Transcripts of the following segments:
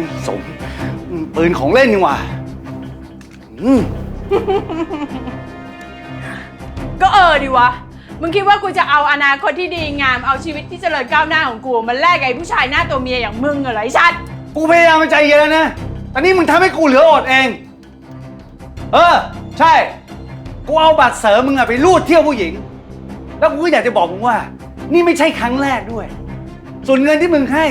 ไม่สมอืมปืนของเล่นนี่หว่าอืมก็เออดีวะ มึงคิดว่ากูจะเอาอนาคตที่ดีงาม เอาชีวิตที่เจริญก้าวหน้าของกูมาแลกกับไอ้ผู้ชายหน้าตัวเมียอย่างมึงเหรอไอ้ชัด กูพยายามใจเย็นแล้วนะ แต่นี่มึงทำให้กูเหลืออดเอง เออ ใช่ กูเอาบัตรเสริมมึงอะไปรูดเที่ยวผู้หญิง แล้วกูก็อยากจะบอกมึงว่า นี่ไม่ใช่ครั้งแรกด้วย ส่วนเงินที่มึงให้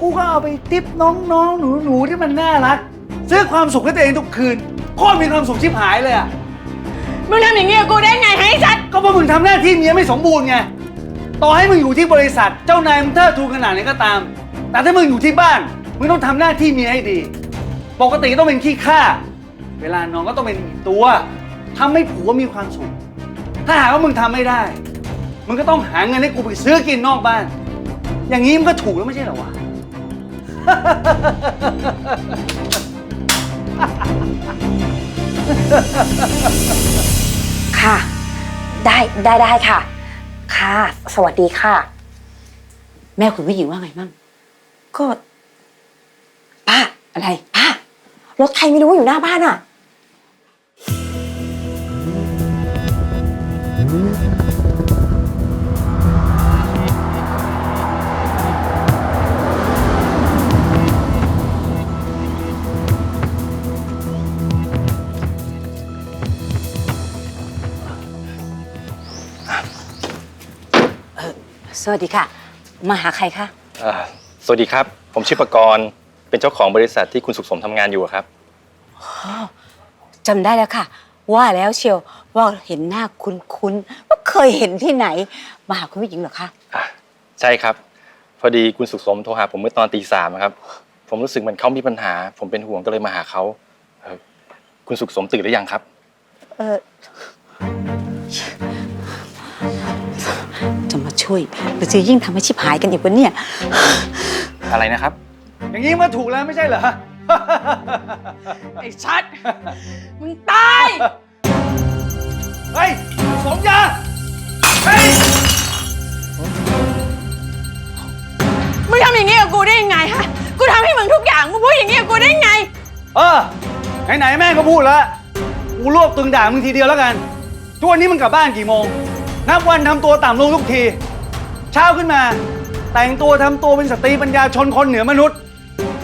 กูก็เอาไปติปน้องๆ หนูๆ ที่มันน่ารัก ซื้อความสุขให้ตัวเองทุกคืนโคตรมีความสุขชิบหายเลยอะมึงทำอย่างนี้กับกูได้ไงให้ชัด ก็เพราะมึงทำหน้าที่เมียไม่สมบูรณ์ไง ต่อให้มึงอยู่ที่บริษัท เจ้านายมึงเทิดทูนขนาดไหนก็ตาม แต่ถ้ามึงอยู่ที่บ้าน มึงต้องทำหน้าที่เมียให้ดี ปกติต้องเป็นขี้ข้า เวลานอนก็ต้องเป็นอีกตัวทำให้ผัวมีความสุข ถ้าหากว่ามึงทำไม่ได้ มึงก็ต้องหาเงินให้กูไปซื้อกินนอกบ้าน อย่างนี้มันก็ถูกแล้วไม่ใช่เหรอวะ ค่ะ ได้ได้ได้ค่ะ ค่ะ สวัสดีค่ะ แม่คุณผู้หญิงว่าไงมั่งก็ป้าอะไรป้ารถใครไม่รู้อยู่หน้าบ้านอะ สวัสดีค่ะ มาหาใครคะอ่าสวัสดีครับ ผมชื่อประกรณ์เป็นเจ้าของบริษัทที่คุณสุขสมทำงานอยู่อะครับ จำได้แล้วค่ะ ว่าแล้วเชียวว่าเห็นหน้าคุ้นๆว่าเคยเห็นที่ไหน มาหาคุณผู้หญิงเหรอคะ อะใช่ครับ พอดีคุณสุขสมโทรหาผมเมื่อตอนตีสามครับ ผมรู้สึกเหมือนเขามีปัญหา ผมเป็นห่วงก็เลยมาหาเขาเอ่อคุณสุขสมตื่นหรือยังครับ เออ ช่วยหรือจะยิ่งทำให้ชิบหายกันอีกวะเนี่ย อะไรนะครับ อย่างนี้มันก็ถูกแล้วไม่ใช่เหรอ ไอ้ชัด มึงตาย เฮ้ยสมยาเฮ้ยมึงทำอย่างนี้กับกูได้ยังไงฮะ กูทำให้มึงทุกอย่าง มึงพูดอย่างนี้กับกูได้ยังไง เออไหนๆแม่ก็พูดแล้วกูรวบตึงด่ามึงทีเดียวแล้วกันทุกวันนี้มึงกลับบ้านกี่โมง นับวันทำตัวต่ำลงทุกที เช้าขึ้นมา แต่งตัวทำตัวเป็นสตรีปัญญาชนคนเหนือมนุษย์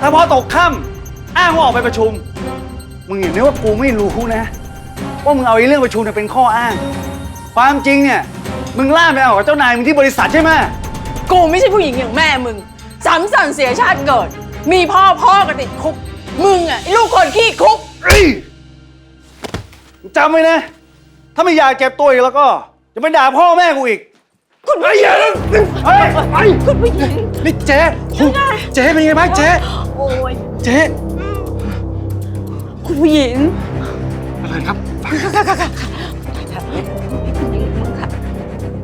ถ้าพอตกค่ำอ้างว่าออกไปประชุม มึงอย่านึกว่ากูไม่รู้นะว่ามึงเอาไอ้เรื่องประชุมเนี่ยเป็นข้ออ้าง ความจริงเนี่ย มึงล่าไปเอากับเจ้านายมึงที่บริษัทใช่ไหมกูไม่ใช่ผู้หญิงอย่างแม่มึงซ้ำสั่งเสียชาติเกิด มีพ่อพ่อก็ติดคุก มึงอะไอ้ลูกคนขี้คุก เอ้ยจำไว้นะ ถ้าไม่อยากเก็บตัวอีกแล้วก็จะไปด่าพ่อแม่กูอีก คุณผู้ไอ้หญิเหี้ยงเฮ้ยไปคุณผู้หญิงนี่เจ๊คุณเจ๊เป็นไงบ้างเจ๊โอ้ยเจ๊คุณผู้หญิงอะไรครับ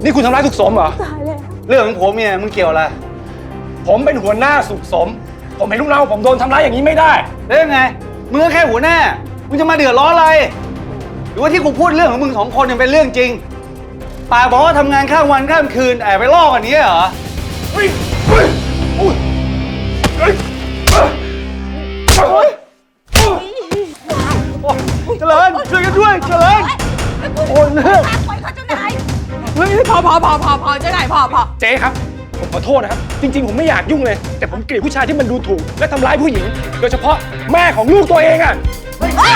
นี่คุณทำร้ายสุขสมเหรอเรื่องของผมเนี่ยมึงเกี่ยวอะไร ผมเป็นหัวหน้าสุขสม ผมเห็นลูกน้องผมโดนทำร้ายอย่างนี้ไม่ได้แล้วยังไงมึงก็แค่หัวหน้ามึงจะมาเดือดร้อนอะไร หรือว่าที่กูพูดเรื่องของมึงสองคนเนี่ยเป็นเรื่องจริง ปากบอกว่าทำงานข้ามวันข้ามคืนแอบไปล่อกันนี้เหรอ เฮ้ยเฮ้ยอุ้ยเฮ้ยเฮ้ยเฮ้ยเจริญช่วยกันด้วยเจริญ โอ้ยเลิกเฮ้ยพอพอพอพอพอเจ้านายพอพอเจ๊ครับ ผมขอโทษนะครับ จริง ๆ ผมไม่อยากยุ่งเลย แต่ผมเกลียดผู้ชายที่มันดูถูก และทำร้ายผู้หญิง โดยเฉพาะแม่ของลูกตัวเองอะมันนี่